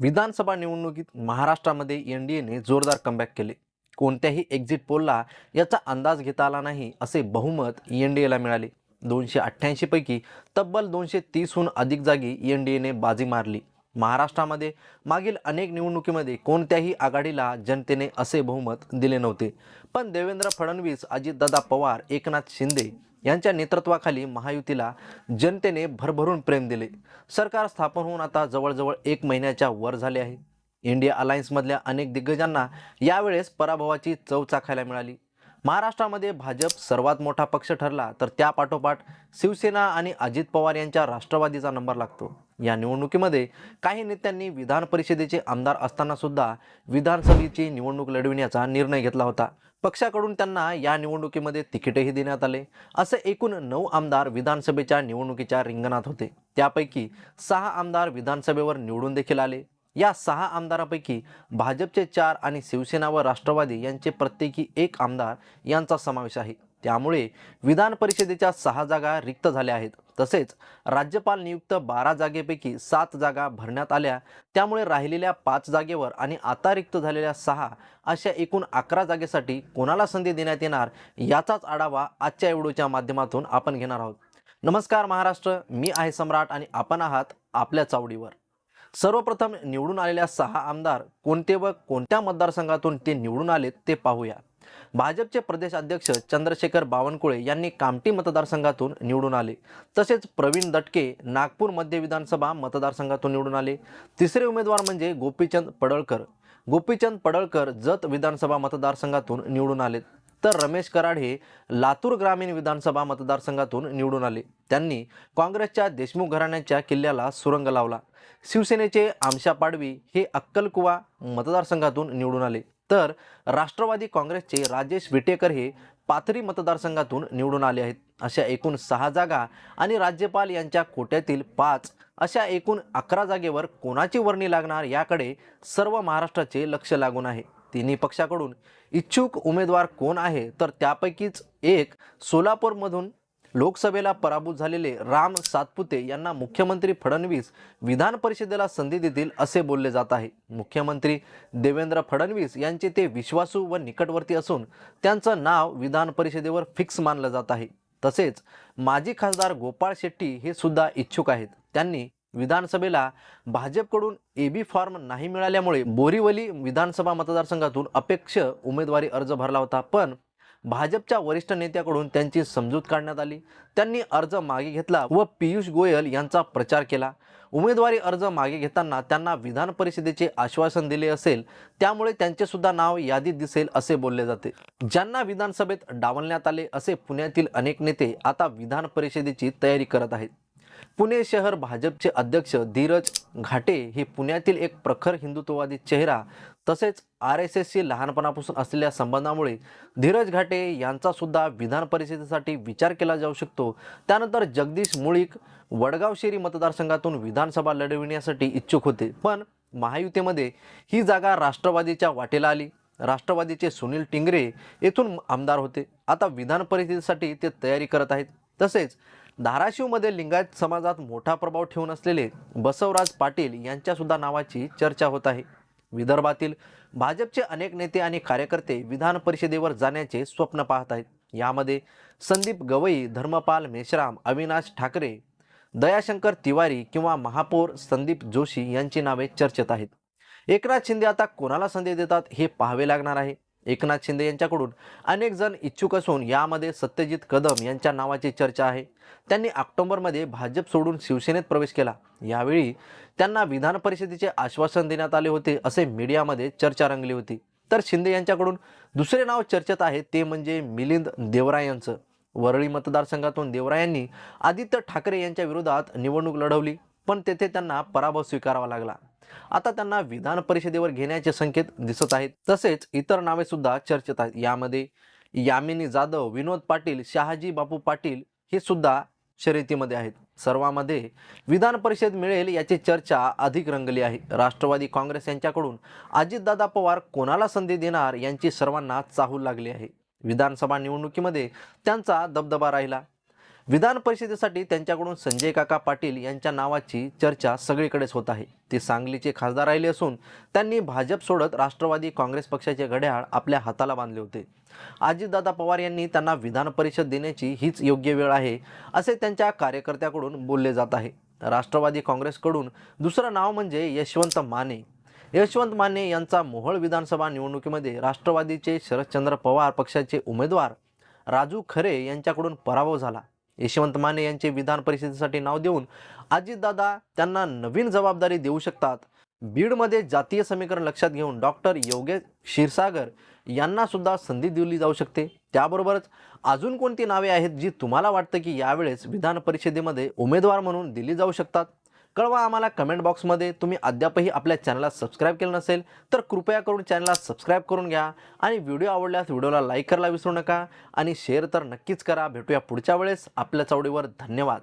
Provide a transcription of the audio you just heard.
विधानसभा निवडणुकीत महाराष्ट्रामध्ये N D एने जोरदार कमबॅक केले. कोणत्याही एक्झिट पोलला याचा अंदाज घेता आला नाही असे बहुमत एन डी एला मिळाले. दोनशे अठ्ठ्याऐंशीपैकी तब्बल दोनशे तीसहून अधिक जागी एन डी एने बाजी मारली. महाराष्ट्रामध्ये मागील अनेक निवडणुकीमध्ये कोणत्याही आघाडीला जनतेने असे बहुमत दिले नव्हते. पण देवेंद्र फडणवीस अजितदादा पवार एकनाथ शिंदे यांच्या नेतृत्वाखाली महायुतीला जनतेने भरभरून प्रेम दिले. सरकार स्थापन होऊन आता जवळजवळ एक महिन्याच्या वर झाले आहे. इंडिया अलायन्समधल्या अनेक दिग्गजांना यावेळेस पराभवाची चव चाखायला मिळाली. महाराष्ट्रामध्ये भाजप सर्वात मोठा पक्ष ठरला तर त्यापाठोपाठ शिवसेना आणि अजित पवार यांच्या राष्ट्रवादीचा नंबर लागतो. या निवडणुकीमध्ये काही नेत्यांनी विधान परिषदेचे आमदार असताना सुद्धा विधानसभेची निवडणूक लढविण्याचा निर्णय घेतला होता. पक्षाकडून त्यांना या निवडणुकीमध्ये तिकीटही देण्यात आले. असे एकूण नऊ आमदार विधानसभेच्या निवडणुकीच्या रिंगणात होते. त्यापैकी सहा आमदार विधानसभेवर निवडून देखील आले. या सहा आमदारांपैकी भाजपचे चार आणि शिवसेना व राष्ट्रवादी यांचे प्रत्येकी एक आमदार यांचा समावेश आहे. त्यामुळे विधान परिषदेच्या सहा जागा रिक्त झाल्या आहेत. तसेच राज्यपाल नियुक्त बारा जागेपैकी सात जागा भरण्यात आल्या. त्यामुळे राहिलेल्या पाच जागेवर आणि आता रिक्त झालेल्या सहा अशा एकूण अकरा जागेसाठी कोणाला संधी देण्यात येणार याचाच आढावा आजच्या व्हिडिओच्या माध्यमातून आपण घेणार आहोत. नमस्कार महाराष्ट्र मी आहे सम्राट आणि आपण आहात आपल्या चावडीवर. सर्वप्रथम निवडून आलेल्या सहा आमदार कोणते व कोणत्या मतदारसंघातून ते निवडून आलेत ते पाहूया. भाजपचे प्रदेश अध्यक्ष चंद्रशेखर बावनकुळे यांनी कामठी मतदारसंघातून निवडून आले. तसेच प्रवीण दटके नागपूर मध्य विधानसभा मतदारसंघातून निवडून आले. तिसरे उमेदवार म्हणजे गोपीचंद पडळकर. गोपीचंद पडळकर जत विधानसभा मतदारसंघातून निवडून आले तर रमेश कराड हे लातूर ग्रामीण विधानसभा मतदारसंघातून निवडून आले. त्यांनी काँग्रेसच्या देशमुख घराण्याच्या किल्ल्याला सुरंग लावला. शिवसेनेचे आमशा पाडवी हे अक्कलकुवा मतदारसंघातून निवडून आले. तर राष्ट्रवादी काँग्रेसचे राजेश विटेकर हे पाथरी मतदारसंघातून निवडून आले आहेत. अशा एकूण सहा जागा आणि राज्यपाल यांच्या कोट्यातील पाच अशा एकूण अकरा जागेवर कोणाची वर्णी लागणार याकडे सर्व महाराष्ट्राचे लक्ष लागून आहे. तिन्ही पक्षाकडून इच्छुक उमेदवार कोण आहे? तर त्यापैकीच एक सोलापूरमधून लोकसभेला पराभूत झालेले राम सातपुते यांना मुख्यमंत्री फडणवीस विधान परिषदेला संधी देतील असे बोलले जात आहे. मुख्यमंत्री देवेंद्र फडणवीस यांचे ते विश्वासू व निकटवर्ती असून त्यांचं नाव विधान परिषदेवर फिक्स मानलं जात आहे. तसेच माजी खासदार गोपाळ शेट्टी हे सुद्धा इच्छुक आहेत. त्यांनी विधानसभेला भाजपकडून ए बी फॉर्म नाही मिळाल्यामुळे बोरीवली विधानसभा मतदारसंघातून अपेक्ष उमेदवारी अर्ज भरला होता. पण भाजपच्या वरिष्ठ नेत्याकडून त्यांची समजूत काढण्यात आली. त्यांनी अर्ज मागे घेतला व पियुष गोयल यांचा प्रचार केला. उमेदवारी अर्ज मागे घेताना त्यांना विधान परिषदेचे आश्वासन दिले असेल त्यामुळे त्यांचे सुद्धा नाव यादीत दिसेल असे बोलले जाते. ज्यांना विधानसभेत डावलण्यात आले असे पुण्यातील अनेक नेते आता विधान परिषदेची तयारी करत आहेत. पुणे शहर भाजपचे अध्यक्ष धीरज घाटे हे पुण्यातील एक प्रखर हिंदुत्ववादी चेहरा तसेच आर एस एसशी लहानपणापासून असलेल्या संबंधामुळे धीरज घाटे यांचा सुद्धा विधान परिषदेसाठी विचार केला जाऊ शकतो. त्यानंतर जगदीश मुळीक वडगाव शेरी मतदारसंघातून विधानसभा लढविण्यासाठी इच्छुक होते. पण महायुतीमध्ये ही जागा राष्ट्रवादीच्या वाटेला आली. राष्ट्रवादीचे सुनील टिंगरे येथून आमदार होते. आता विधान परिषदेसाठी ते तयारी करत आहेत. तसेच धाराशिवमध्ये लिंगायत समाजात मोठा प्रभाव ठेवून असलेले बसवराज पाटील यांच्यासुद्धा नावाची चर्चा होत आहे. विदर्भातील भाजपचे अनेक नेते आणि कार्यकर्ते विधान परिषदेवर जाण्याचे स्वप्न पाहत आहेत. यामध्ये संदीप गवई धर्मपाल मेश्राम अविनाश ठाकरे दयाशंकर तिवारी किंवा महापौर संदीप जोशी यांची नावे चर्चेत आहेत. एकनाथ शिंदे आता कोणाला संधी देतात हे पाहावे लागणार आहे. एकनाथ शिंदे यांच्याकडून अनेक जण इच्छुक असून यामध्ये सत्यजित कदम यांच्या नावाची चर्चा आहे. त्यांनी ऑक्टोबरमध्ये भाजप सोडून शिवसेनेत प्रवेश केला. यावेळी त्यांना विधान परिषदेचे आश्वासन देण्यात आले होते असे मीडियामध्ये चर्चा रंगली होती. तर शिंदे यांच्याकडून दुसरे नाव चर्चेत आहे ते म्हणजे मिलिंद देवराय यांचं. वरळी मतदारसंघातून देवरा यांनी आदित्य ठाकरे यांच्या विरोधात निवडणूक लढवली पण तेथे त्यांना पराभव स्वीकारावा लागला. आता त्यांना विधान परिषदेवर घेण्याचे संकेत दिसत आहेत. तसेच इतर नावे सुद्धा चर्चेत आहेत. यामध्ये यामिनी जाधव विनोद पाटील शहाजी बापू पाटील हे सुद्धा शर्यतीमध्ये आहेत. सर्वांमध्ये विधान परिषद मिळेल याची चर्चा अधिक रंगली आहे. राष्ट्रवादी काँग्रेस यांच्याकडून अजितदादा पवार कोणाला संधी देणार यांची सर्वांना चाहूल लागली आहे. विधानसभा निवडणुकीमध्ये त्यांचा दबदबा राहिला. विधान परिषदेसाठी त्यांच्याकडून संजय काका पाटील यांच्या नावाची चर्चा सगळीकडेच होत आहे. ते सांगलीचे खासदार राहिले असून त्यांनी भाजप सोडत राष्ट्रवादी काँग्रेस पक्षाचे घड्याळ आपल्या हाताला बांधले होते. अजितदादा पवार यांनी त्यांना विधान परिषद देण्याची हीच योग्य वेळ आहे असे त्यांच्या कार्यकर्त्याकडून बोलले जात आहे. राष्ट्रवादी काँग्रेसकडून दुसरं नाव म्हणजे यशवंत माने. यशवंत माने यांचा मोहोळ विधानसभा निवडणुकीमध्ये राष्ट्रवादीचे शरदचंद्र पवार पक्षाचे उमेदवार राजू खरे यांच्याकडून पराभव झाला. यशवंत माने यांचे विधान परिषदेसाठी नाव देऊन अजितदादा त्यांना नवीन जबाबदारी देऊ शकतात. बीडमध्ये जातीय समीकरण लक्षात घेऊन डॉक्टर योगेश क्षीरसागर यांना सुद्धा संधी दिली जाऊ शकते. त्याबरोबरच अजून कोणती नावे आहेत जी तुम्हाला वाटतं की यावेळेस विधान परिषदेमध्ये उमेदवार म्हणून दिली जाऊ शकतात? कळवा आम्हाला कमेंट बॉक्समध्ये तुम्ही अद्यापही आपल्या चॅनलला सबस्क्राईब केलं नसेल तर कृपया करून चॅनलला सबस्क्राईब करून घ्या. आणि व्हिडिओ आवडल्यास व्हिडिओला लाईक करायला विसरू नका. आणि शेअर तर नक्कीच करा. भेटूया पुढच्या वेळेस. आपल्या चवडीवर धन्यवाद.